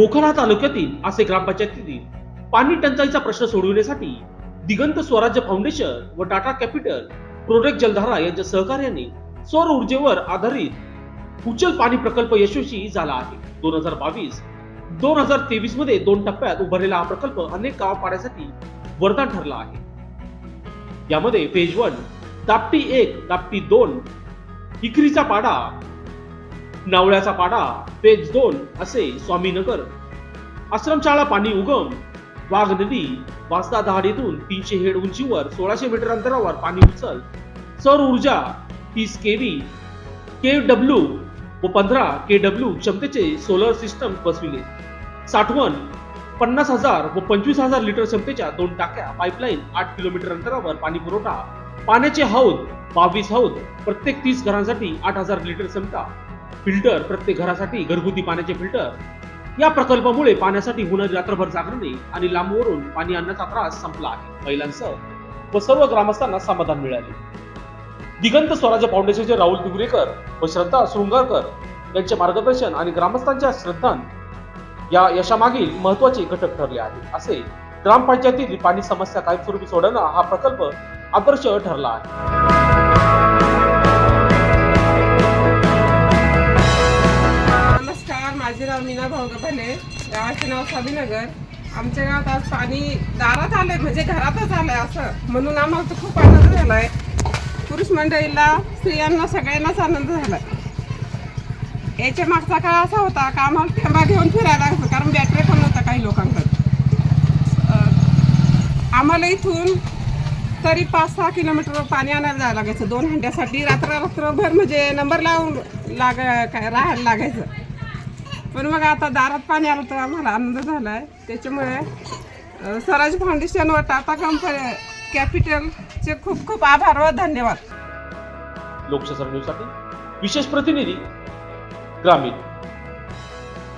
मोखाडा तालुक्यातील असे ग्रामपंचायतीतील पाणी टंचाईचा प्रश्न सोडविण्यासाठी दिगंत स्वराज्य फाउंडेशन व टाटा कॅपिटल प्रोडक्ट जलधारा यांच्या सहकार्याने सौर ऊर्जेवर आधारित उचल पाणी प्रकल्प यशस्वी झाला आहे. दोन हजार बावीस दोन हजार तेवीसमध्ये दोन टप्प्यात उभारलेला हा प्रकल्प अनेक गाव पाण्यासाठी वरदान ठरला आहे. यामध्ये फेज वन दापटी एक दापटी दोन इकरीचा पाडा नावळ्याचा पाडा पेज दोन असे स्वामीनगर. आश्रमशाळा पाणी उगम वाघ नदी वासदा दहाड येथून तीनशे हेड उंचीवर सोळाशे मीटर अंतरावर पाणी उचल. सौर ऊर्जा तीस केव्ही. के डब्ल्यू व पंधरा के डब्ल्यू क्षमतेचे सोलर सिस्टम बसविले. साठवण पन्नास हजार व पंचवीस हजार लिटर क्षमतेच्या दोन टाक्या पाईपलाईन आठ किलोमीटर अंतरावर पाणी पुरवठा. पाण्याचे हौद बावीस हौद प्रत्येक तीस घरांसाठी आठ हजार लिटर क्षमता. फिल्टर प्रत्येक घरासाठी घरगुती पाण्याचे फिल्टर या प्रकल्पामुळे पाण्यासाठी होणारी रात्रभर जागरणे आणि लांबवरून पाणी आणण्याचा त्रास संपला आहे. महिलांसह व सर्व ग्रामस्थांना समाधान मिळाले. दिगंत स्वराज्य फाउंडेशनचे राहुल दिगुरेकर व श्रद्धा शृंगारकर यांचे मार्गदर्शन आणि ग्रामस्थांच्या श्रद्धान या यशामागील महत्त्वाचे घटक ठरले आहे असे ग्रामपंचायतीतील पाणी समस्या कायमस्वरूपी सोडवणं हा प्रकल्प आदर्श ठरला आहे. आले गावाचे नाव साबीनगर. आमच्या गावात आज पाणी दारात आलंय म्हणजे घरातच आलंय असं. म्हणून आम्हाला तर खूप आनंद झालाय. पुरुष मंडळीला स्त्रियांना सगळ्यांनाच आनंद झालाय. याच्या मागचा काळ असा होता का आम्हाला ठेंबा घेऊन फिरायला लागतं कारण बॅटरी पण होतं काही लोकांकडे. आम्हाला इथून तरी पाच सहा किलोमीटर पाणी आणायला जायला लागायचं. दोन हंड्यासाठी रात्र रात्रभर म्हणजे नंबर लावून लाग काय राहायला लागायचं. पण मग आता दारात पाणी आलं तर आम्हाला आनंद झाला आहे त्याच्यामुळे स्वराज फाउंडेशन व टाटा कंपनी कॅपिटलचे खूप खूप आभार व धन्यवाद. लोकशास्त्र न्यूजसाठी विशेष प्रतिनिधी ग्रामीण.